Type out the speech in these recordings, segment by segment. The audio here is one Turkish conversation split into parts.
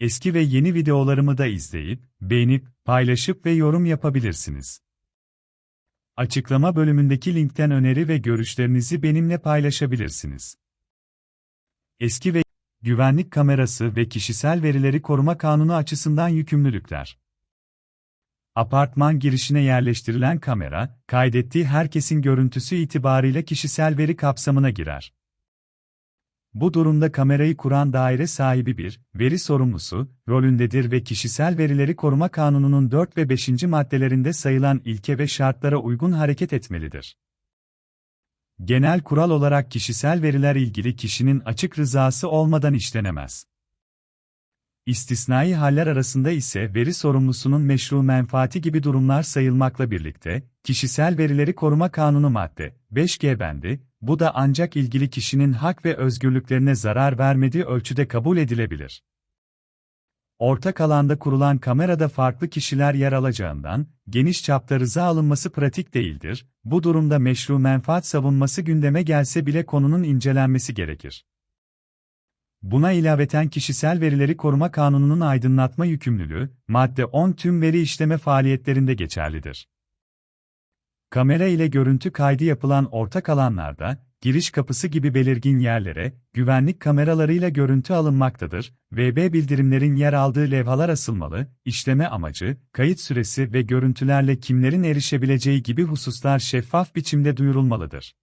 Eski ve yeni videolarımı da izleyip, beğenip, paylaşıp ve yorum yapabilirsiniz. Açıklama bölümündeki linkten öneri ve görüşlerinizi benimle paylaşabilirsiniz. Eski ve güvenlik kamerası ve kişisel verileri koruma kanunu açısından yükümlülükler. Apartman girişine yerleştirilen kamera, kaydettiği herkesin görüntüsü itibariyle kişisel veri kapsamına girer. Bu durumda kamerayı kuran daire sahibi bir, veri sorumlusu, rolündedir ve kişisel verileri koruma kanununun 4 ve 5. maddelerinde sayılan ilke ve şartlara uygun hareket etmelidir. Genel kural olarak kişisel veriler ilgili kişinin açık rızası olmadan işlenemez. İstisnai haller arasında ise veri sorumlusunun meşru menfaati gibi durumlar sayılmakla birlikte, kişisel verileri koruma kanunu madde 5G bendi, bu da ancak ilgili kişinin hak ve özgürlüklerine zarar vermediği ölçüde kabul edilebilir. Ortak alanda kurulan kamerada farklı kişiler yer alacağından, geniş çapta rıza alınması pratik değildir, bu durumda meşru menfaat savunması gündeme gelse bile konunun incelenmesi gerekir. Buna ilaveten kişisel verileri koruma kanununun aydınlatma yükümlülüğü, madde 10 tüm veri işleme faaliyetlerinde geçerlidir. Kamera ile görüntü kaydı yapılan ortak alanlarda, giriş kapısı gibi belirgin yerlere, güvenlik kameralarıyla görüntü alınmaktadır, VB bildirimlerin yer aldığı levhalar asılmalı, işleme amacı, kayıt süresi ve görüntülerle kimlerin erişebileceği gibi hususlar şeffaf biçimde duyurulmalıdır.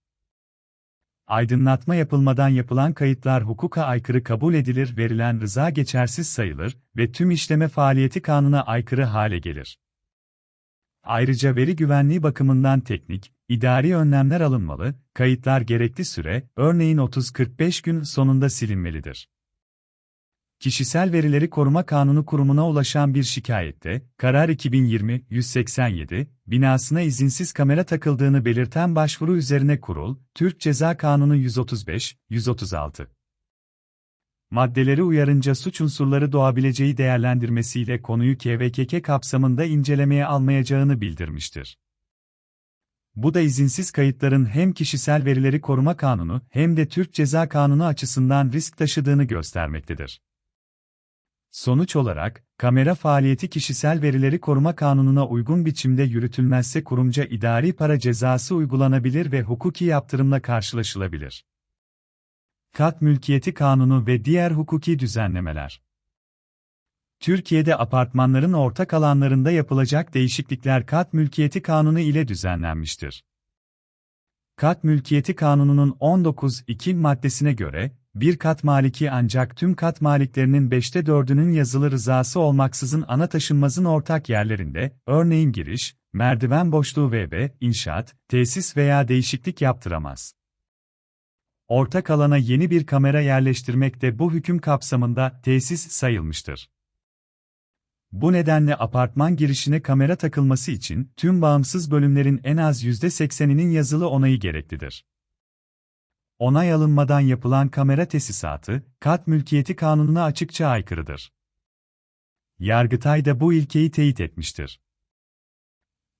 Aydınlatma yapılmadan yapılan kayıtlar hukuka aykırı kabul edilir, verilen rıza geçersiz sayılır ve tüm işleme faaliyeti kanuna aykırı hale gelir. Ayrıca veri güvenliği bakımından teknik, idari önlemler alınmalı, kayıtlar gerekli süre, örneğin 30-45 gün sonunda silinmelidir. Kişisel Verileri Koruma Kanunu kurumuna ulaşan bir şikayette, Karar 2020-187, binasına izinsiz kamera takıldığını belirten başvuru üzerine kurul, Türk Ceza Kanunu 135-136 maddeleri uyarınca suç unsurları doğabileceği değerlendirmesiyle konuyu KVKK kapsamında incelemeye almayacağını bildirmiştir. Bu da izinsiz kayıtların hem kişisel verileri koruma kanunu hem de Türk Ceza Kanunu açısından risk taşıdığını göstermektedir. Sonuç olarak, kamera faaliyeti kişisel verileri koruma kanununa uygun biçimde yürütülmezse kurumca idari para cezası uygulanabilir ve hukuki yaptırımla karşılaşılabilir. Kat Mülkiyeti Kanunu ve diğer hukuki düzenlemeler. Türkiye'de apartmanların ortak alanlarında yapılacak değişiklikler Kat Mülkiyeti Kanunu ile düzenlenmiştir. Kat Mülkiyeti Kanunu'nun 19.2 maddesine göre, bir kat maliki ancak tüm kat maliklerinin 5'te 4'ünün yazılı rızası olmaksızın ana taşınmazın ortak yerlerinde, örneğin giriş, merdiven boşluğu ve inşaat, tesis veya değişiklik yaptıramaz. Ortak alana yeni bir kamera yerleştirmek de bu hüküm kapsamında tesis sayılmıştır. Bu nedenle apartman girişine kamera takılması için tüm bağımsız bölümlerin en az %80'inin yazılı onayı gereklidir. Onay alınmadan yapılan kamera tesisatı, kat mülkiyeti kanununa açıkça aykırıdır. Yargıtay da bu ilkeyi teyit etmiştir.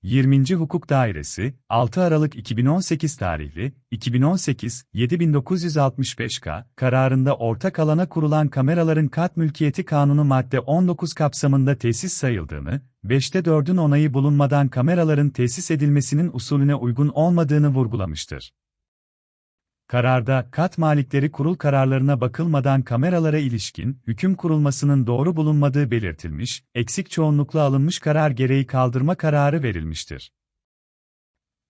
20. Hukuk Dairesi, 6 Aralık 2018 tarihli, 2018-7965K, kararında ortak alana kurulan kameraların kat mülkiyeti kanunu madde 19 kapsamında tesis sayıldığını, 5'te 4'ün onayı bulunmadan kameraların tesis edilmesinin usulüne uygun olmadığını vurgulamıştır. Kararda, kat malikleri kurul kararlarına bakılmadan kameralara ilişkin hüküm kurulmasının doğru bulunmadığı belirtilmiş, eksik çoğunlukla alınmış karar gereği kaldırma kararı verilmiştir.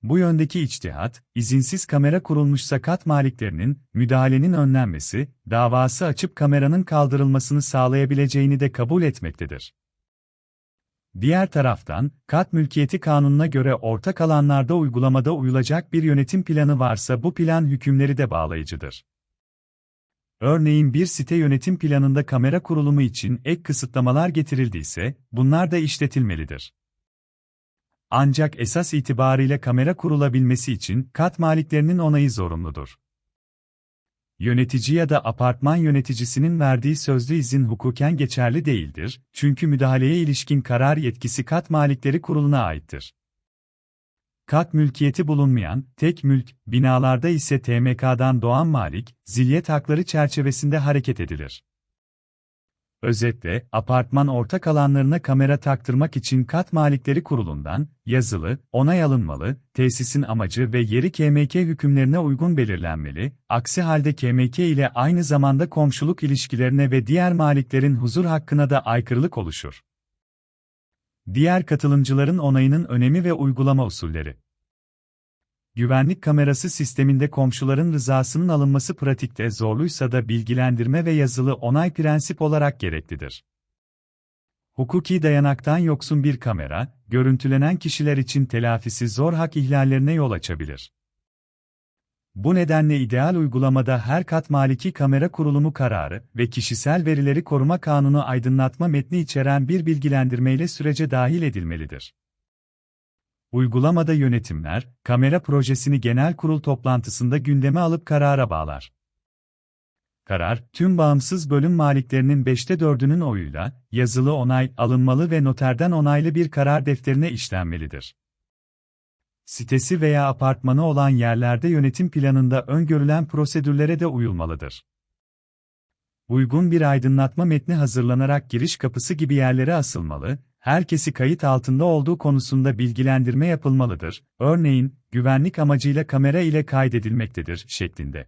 Bu yöndeki içtihat, izinsiz kamera kurulmuşsa kat maliklerinin, müdahalenin önlenmesi, davası açıp kameranın kaldırılmasını sağlayabileceğini de kabul etmektedir. Diğer taraftan, kat mülkiyeti kanununa göre ortak alanlarda uygulamada uyulacak bir yönetim planı varsa bu plan hükümleri de bağlayıcıdır. Örneğin bir site yönetim planında kamera kurulumu için ek kısıtlamalar getirildiyse, bunlar da işletilmelidir. Ancak esas itibariyle kamera kurulabilmesi için kat maliklerinin onayı zorunludur. Yönetici ya da apartman yöneticisinin verdiği sözlü izin hukuken geçerli değildir, çünkü müdahaleye ilişkin karar yetkisi kat malikleri kuruluna aittir. Kat mülkiyeti bulunmayan, tek mülk, binalarda ise TMK'dan doğan malik, zilyet hakları çerçevesinde hareket edilir. Özetle, apartman ortak alanlarına kamera taktırmak için kat malikleri kurulundan, yazılı, onay alınmalı, tesisin amacı ve yeri KMK hükümlerine uygun belirlenmeli, aksi halde KMK ile aynı zamanda komşuluk ilişkilerine ve diğer maliklerin huzur hakkına da aykırılık oluşur. Diğer katılımcıların onayının önemi ve uygulama usulleri Güvenlik kamerası sisteminde komşuların rızasının alınması pratikte zorluysa da bilgilendirme ve yazılı onay prensip olarak gereklidir. Hukuki dayanaktan yoksun bir kamera, görüntülenen kişiler için telafisi zor hak ihlallerine yol açabilir. Bu nedenle ideal uygulamada her kat maliki kamera kurulumu kararı ve kişisel verileri koruma kanunu aydınlatma metni içeren bir bilgilendirmeyle sürece dahil edilmelidir. Uygulamada yönetimler, kamera projesini genel kurul toplantısında gündeme alıp karara bağlar. Karar, tüm bağımsız bölüm maliklerinin 5'te 4'ünün oyuyla, yazılı onay alınmalı ve noterden onaylı bir karar defterine işlenmelidir. Sitesi veya apartmanı olan yerlerde yönetim planında öngörülen prosedürlere de uyulmalıdır. Uygun bir aydınlatma metni hazırlanarak giriş kapısı gibi yerlere asılmalı, herkesi kayıt altında olduğu konusunda bilgilendirme yapılmalıdır, örneğin, güvenlik amacıyla kamera ile kaydedilmektedir şeklinde.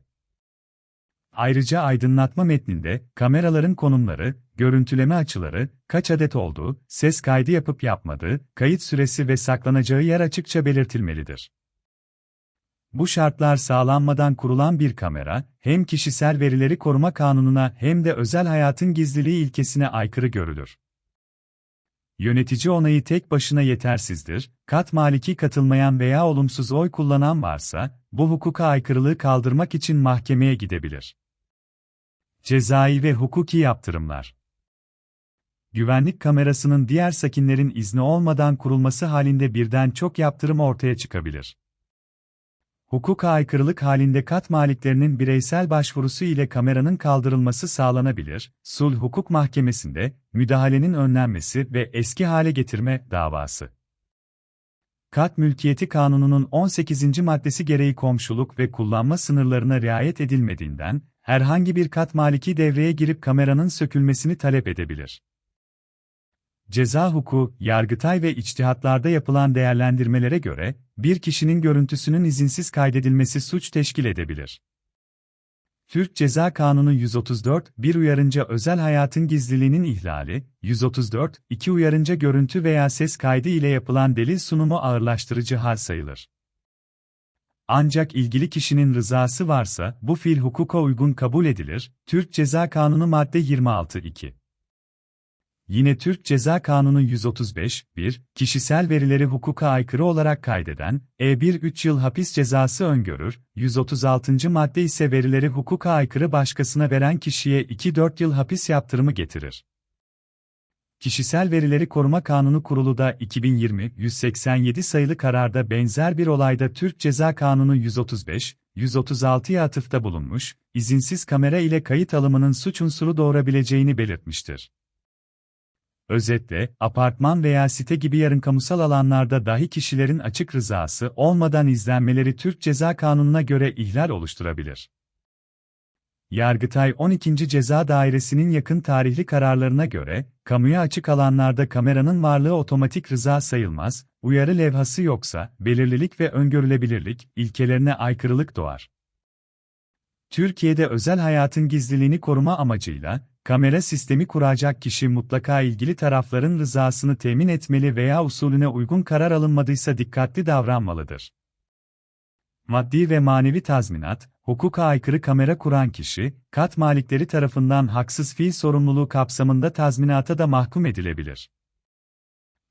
Ayrıca aydınlatma metninde, kameraların konumları, görüntüleme açıları, kaç adet olduğu, ses kaydı yapıp yapmadığı, kayıt süresi ve saklanacağı yer açıkça belirtilmelidir. Bu şartlar sağlanmadan kurulan bir kamera, hem kişisel verileri koruma kanununa hem de özel hayatın gizliliği ilkesine aykırı görülür. Yönetici onayı tek başına yetersizdir, kat maliki katılmayan veya olumsuz oy kullanan varsa, bu hukuka aykırılığı kaldırmak için mahkemeye gidebilir. Cezai ve hukuki yaptırımlar Güvenlik kamerasının diğer sakinlerin izni olmadan kurulması halinde birden çok yaptırım ortaya çıkabilir. Hukuka aykırılık halinde kat maliklerinin bireysel başvurusu ile kameranın kaldırılması sağlanabilir, sulh hukuk mahkemesinde, müdahalenin önlenmesi ve eski hale getirme davası. Kat Mülkiyeti Kanunu'nun 18. maddesi gereği komşuluk ve kullanma sınırlarına riayet edilmediğinden, herhangi bir kat maliki devreye girip kameranın sökülmesini talep edebilir. Ceza hukuku, yargıtay ve içtihatlarda yapılan değerlendirmelere göre, bir kişinin görüntüsünün izinsiz kaydedilmesi suç teşkil edebilir. Türk Ceza Kanunu 134, 1 uyarınca özel hayatın gizliliğinin ihlali, 134, 2 uyarınca görüntü veya ses kaydı ile yapılan delil sunumu ağırlaştırıcı hal sayılır. Ancak ilgili kişinin rızası varsa bu fiil hukuka uygun kabul edilir. Türk Ceza Kanunu madde 26 2. Yine Türk Ceza Kanunu 135, 1, kişisel verileri hukuka aykırı olarak kaydeden, E1 3 yıl hapis cezası öngörür, 136. madde ise verileri hukuka aykırı başkasına veren kişiye 2-4 yıl hapis yaptırımı getirir. Kişisel Verileri Koruma Kanunu Kurulu da 2020-187 sayılı kararda benzer bir olayda Türk Ceza Kanunu 135, 136'ya atıfta bulunmuş, izinsiz kamera ile kayıt alımının suç unsuru doğurabileceğini belirtmiştir. Özetle, apartman veya site gibi yarın kamusal alanlarda dahi kişilerin açık rızası olmadan izlenmeleri Türk Ceza Kanunu'na göre ihlal oluşturabilir. Yargıtay 12. Ceza Dairesi'nin yakın tarihli kararlarına göre, kamuya açık alanlarda kameranın varlığı otomatik rıza sayılmaz, uyarı levhası yoksa, belirlilik ve öngörülebilirlik ilkelerine aykırılık doğar. Türkiye'de özel hayatın gizliliğini koruma amacıyla, kamera sistemi kuracak kişi mutlaka ilgili tarafların rızasını temin etmeli veya usulüne uygun karar alınmadıysa dikkatli davranmalıdır. Maddi ve manevi tazminat, hukuka aykırı kamera kuran kişi, kat malikleri tarafından haksız fiil sorumluluğu kapsamında tazminata da mahkum edilebilir.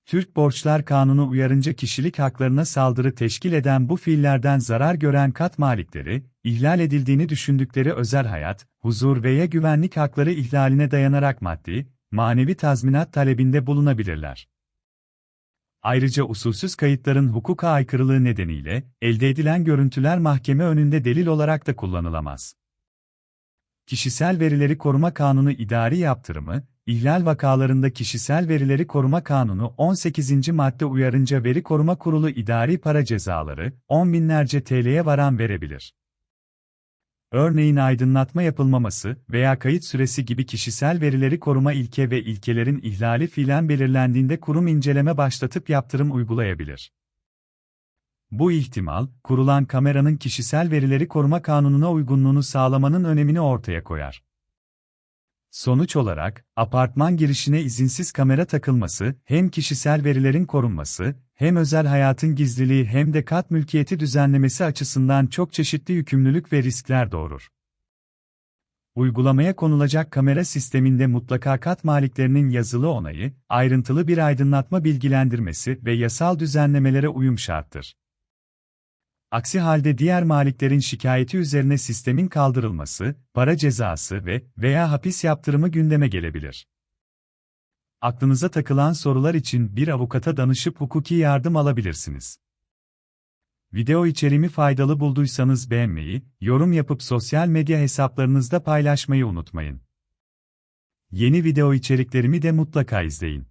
Türk Borçlar Kanunu uyarınca kişilik haklarına saldırı teşkil eden bu fiillerden zarar gören kat malikleri, ihlal edildiğini düşündükleri özel hayat, huzur veya güvenlik hakları ihlaline dayanarak maddi, manevi tazminat talebinde bulunabilirler. Ayrıca usulsüz kayıtların hukuka aykırılığı nedeniyle, elde edilen görüntüler mahkeme önünde delil olarak da kullanılamaz. Kişisel Verileri Koruma Kanunu idari yaptırımı, İhlal vakalarında Kişisel Verileri Koruma Kanunu 18. madde uyarınca Veri Koruma Kurulu idari para cezaları 10 binlerce TL'ye varan verebilir. Örneğin aydınlatma yapılmaması veya kayıt süresi gibi kişisel verileri koruma ilke ve ilkelerin ihlali fiilen belirlendiğinde kurum inceleme başlatıp yaptırım uygulayabilir. Bu ihtimal, kurulan kameranın kişisel verileri koruma kanununa uygunluğunu sağlamanın önemini ortaya koyar. Sonuç olarak, apartman girişine izinsiz kamera takılması, hem kişisel verilerin korunması, hem özel hayatın gizliliği hem de kat mülkiyeti düzenlemesi açısından çok çeşitli yükümlülük ve riskler doğurur. Uygulamaya konulacak kamera sisteminde mutlaka kat maliklerinin yazılı onayı, ayrıntılı bir aydınlatma bilgilendirmesi ve yasal düzenlemelere uyum şarttır. Aksi halde diğer maliklerin şikayeti üzerine sistemin kaldırılması, para cezası ve veya hapis yaptırımı gündeme gelebilir. Aklınıza takılan sorular için bir avukata danışıp hukuki yardım alabilirsiniz. Video içeriğimi faydalı bulduysanız beğenmeyi, yorum yapıp sosyal medya hesaplarınızda paylaşmayı unutmayın. Yeni video içeriklerimi de mutlaka izleyin.